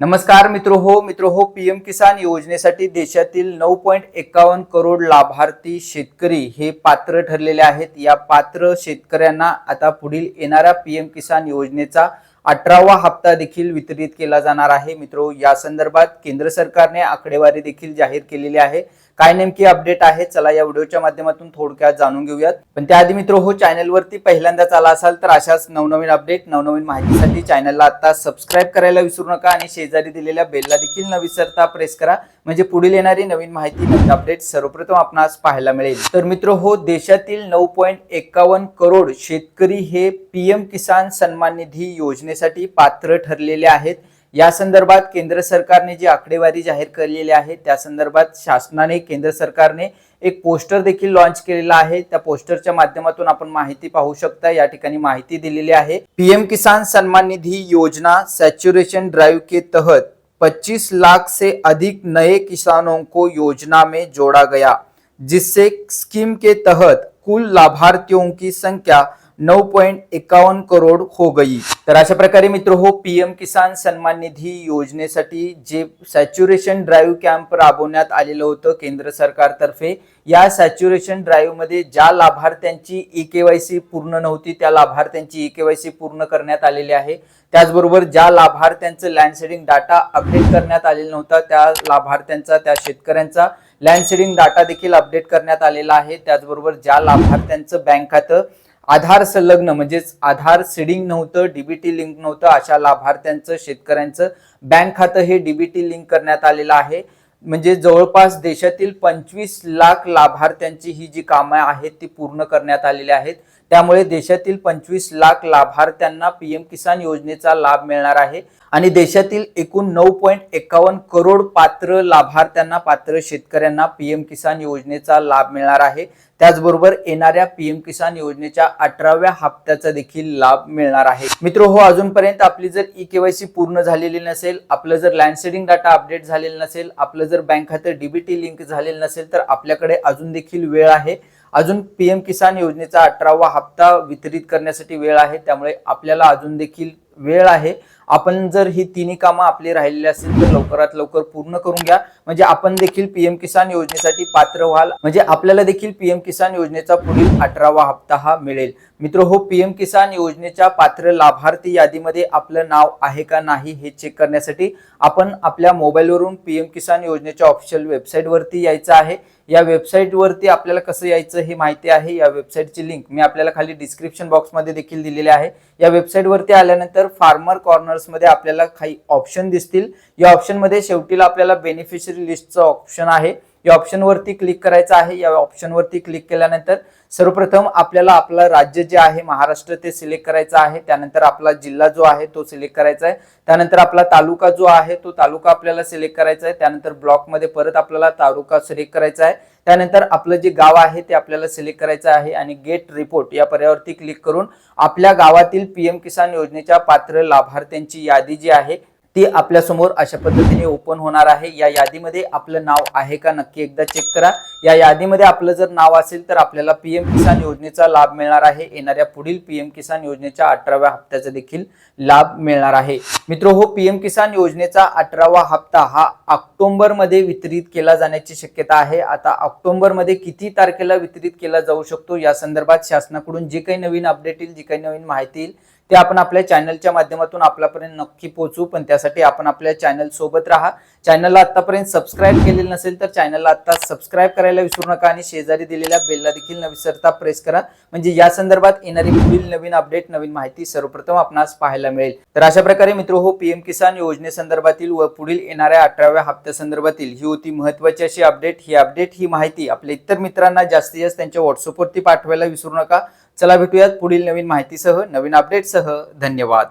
नमस्कार मित्र हो मित्र हो पीएम किसान योजनेसाठी देशातील नऊ पॉईंट एकावन्न करोड लाभार्थी शेतकरी हे पात्र ठरलेले आहेत. या पात्र शेतकऱ्यांना आता पुढील येणाऱ्या पीएम किसान योजनेचा अठरावा हप्ता देखील वितरित केला जाणार आहे. मित्रो या संदर्भात केंद्र सरकारने आकडेवारी देखील जाहीर केलेली आहे. काय नेमकी अपडेट आहे चला या व्हिडिओच्या माध्यमातून थोडक्यात जाणून घेऊयात. पण त्याआधी मित्र हो चॅनलवरती पहिल्यांदाच आला असाल तर अशाच नवनवीन अपडेट नवनवीन माहितीसाठी चॅनलला आता सबस्क्राईब करायला विसरू नका आणि शेजारी दिलेल्या बेलला देखील न विसरता प्रेस करा. म्हणजे पुढील येणारी नवीन माहिती नवीन अपडेट सर्वप्रथम आपणास पाहायला मिळेल. तर मित्र हो देशातील नऊ पॉईंट एकावन्न करोड शेतकरी हे पीएम किसान सन्मान निधी योजनेसाठी पात्र ठरलेले आहेत. या संदर्भात केंद्र सरकारने जी आकडेवारी जाहीर केलेली आहे त्या संदर्भात शासनाने केंद्र सरकारने एक पोस्टर देखील लॉन्च केलेला आहे. त्या पोस्टरच्या माध्यमातून आपण माहिती पाहू शकता. या ठिकाणी माहिती दिलेली आहे. पीएम किसान सन्मान निधी योजना सॅच्युरेशन ड्राइव के तहत 25 लाख से अधिक नए किसानों को योजना में जोड़ा गया जिससे स्कीम के तहत कुल लाभार्थियों की संख्या नऊ पॉईंट एकावन्न करोड हो गई. तर अशा प्रकारे मित्र हो पीएम किसान सन्मान निधी योजनेसाठी जे सॅच्युरेशन ड्राईव्ह कॅम्प राबवण्यात आलेलं होतं केंद्र सरकारतर्फे या सॅच्युरेशन ड्राईव्हमध्ये ज्या लाभार्थ्यांची ई केवायसी पूर्ण नव्हती त्या लाभार्थ्यांची ई केवायसी पूर्ण करण्यात आलेली आहे. त्याचबरोबर ज्या लाभार्थ्यांचं लँडसेडिंग डाटा अपडेट करण्यात आलेला नव्हता त्या लाभार्थ्यांचा त्या शेतकऱ्यांचा लँडसेडिंग डाटा देखील अपडेट करण्यात आलेला आहे. त्याचबरोबर ज्या लाभार्थ्यांचं बँक खातं आधार संलग्न म्हणजेच आधार सीडिंग नव्हतं डीबीटी लिंक नव्हतं अशा लाभार्थ्यांचं शेतकऱ्यांचं बँक खातं हे डीबीटी लिंक करण्यात आलेलं आहे. म्हणजे जवळपास देशातील पंचवीस लाख लाभार्थ्यांची ही जी कामं आहेत ती पूर्ण करण्यात आलेली आहेत. त्यामुळे देशातील पंचवीस लाख लाभार्थ्यांना पीएम किसान योजनेचा लाभ मिळणार आहे. आणि देशातील एकूण नऊ पॉईंट एकावन्न करोड पात्र लाभार्थ्यांना पात्र शेतकऱ्यांना पीएम किसान योजनेचा लाभ मिळणार आहे. त्याचबरोबर येणाऱ्या पीएम किसान योजनेच्या अठराव्या हप्त्याचा देखील लाभ मिळणार आहे. मित्र हो अजूनपर्यंत आपली जर ई केवायसी पूर्ण झालेली नसेल आपलं जर लँडसेडिंग डाटा अपडेट झालेला नसेल आपलं जर बँक खातं डीबीटी लिंक झालेलं नसेल तर आपल्याकडे अजून देखील वेळ आहे. अजून पीएम किसान योजनेचा अठरावा हप्ता वितरित करण्यासाठी वेळ आहे त्यामुळे आपल्याला अजून देखील वेळ आहे. आपण जर ही तिन्ही कामं आपली राहिलेली असतील तर लवकरात लवकर पूर्ण करून घ्या. म्हणजे आपण देखील पीएम किसान योजनेसाठी पात्र व्हाल. म्हणजे आपल्याला देखील पीएम किसान योजनेचा पुढील अठरावा हप्ता हा मिळेल. मित्र हो पीएम किसान योजनेच्या पात्र लाभार्थी यादीमध्ये आपलं नाव आहे का नाही हे चेक करण्यासाठी आपण आपल्या मोबाईलवरून पीएम किसान योजनेच्या ऑफिशियल वेबसाईटवरती यायचं आहे. या वेबसाईटवरती आपल्याला कसं यायचं हे माहिती आहे. या वेबसाईटची लिंक मी आपल्याला खाली डिस्क्रिप्शन बॉक्समध्ये देखील दिलेली आहे. या वेबसाईटवरती आल्यानंतर फार्मर कॉर्नर मध्ये आपल्याला काही ऑप्शन दिसतील. या ऑप्शनमध्ये शेवटीला आपल्याला बेनिफिशरी लिस्टचं ऑप्शन आहे. या ऑप्शनवरती क्लिक करायचं आहे. या ऑप्शनवरती क्लिक केल्यानंतर सर्वप्रथम आपल्याला आपलं राज्य जे आहे महाराष्ट्र ते सिलेक्ट करायचं आहे. त्यानंतर आपला जिल्हा जो आहे तो सिलेक्ट करायचा आहे. त्यानंतर आपला तालुका जो आहे तो तालुका आपल्याला सिलेक्ट करायचा आहे. त्यानंतर ब्लॉकमध्ये परत आपल्याला तालुका सिलेक्ट करायचा आहे. त्यानंतर आपलं जे गाव आहे ते आपल्याला सिलेक्ट करायचं आहे आणि गेट रिपोर्ट या पर्यावरती क्लिक करून आपल्या गावातील पीएम किसान योजनेच्या पात्र लाभार्थ्यांची यादी जी आहे ती आपल्यासमोर अशा पद्धतीने ओपन होणार आहे. या यादीमध्ये आपलं नाव आहे का नक्की एकदा चेक करा. या यादीमध्ये आपलं जर नाव असेल तर आपल्याला पीएम किसान योजनेचा लाभ मिळणार आहे. येणाऱ्या पुढील पीएम किसान योजनेच्या अठराव्या हप्त्याचा देखील लाभ मिळणार आहे. मित्र हो पीएम किसान योजनेचा अठरावा हप्ता हा ऑक्टोबरमध्ये वितरित केला जाण्याची शक्यता आहे. आता ऑक्टोबरमध्ये किती तारखेला वितरित केला जाऊ शकतो? या संदर्भात शासनाकडून जे काही नवीन अपडेट येईल जी काही नवीन माहिती येईल ते आपण आपल्या चॅनलच्या माध्यमातून आपल्यापर्यंत नक्की पोहोचू. पण त्यासाठी आपण आपल्या चॅनल सोबत राहा. चॅनलला आतापर्यंत सबस्क्राईब केलेलं नसेल तर चॅनलला आता सबस्क्राईब करायला विसरू नका आणि शेजारी दिलेल्या बेलला देखील न विसरता प्रेस करा. म्हणजे या संदर्भात येणारी पुढील नवीन अपडेट नवीन माहिती सर्वप्रथम आपणास पाहायला मिळेल. तर अशा प्रकारे मित्र हो पीएम किसान योजनेसंदर्भातील व पुढील येणाऱ्या अठराव्या हप्त्या संदर्भातील ही होती महत्वाची अशी अपडेट ही अपडेट ही माहिती आपल्या इतर मित्रांना जास्तीत जास्त त्यांच्या व्हॉट्सअपवरती पाठवायला विसरू नका. चला भेटूयात पुढील नवीन माहितीसह नवीन अपडेटसह धन्यवाद.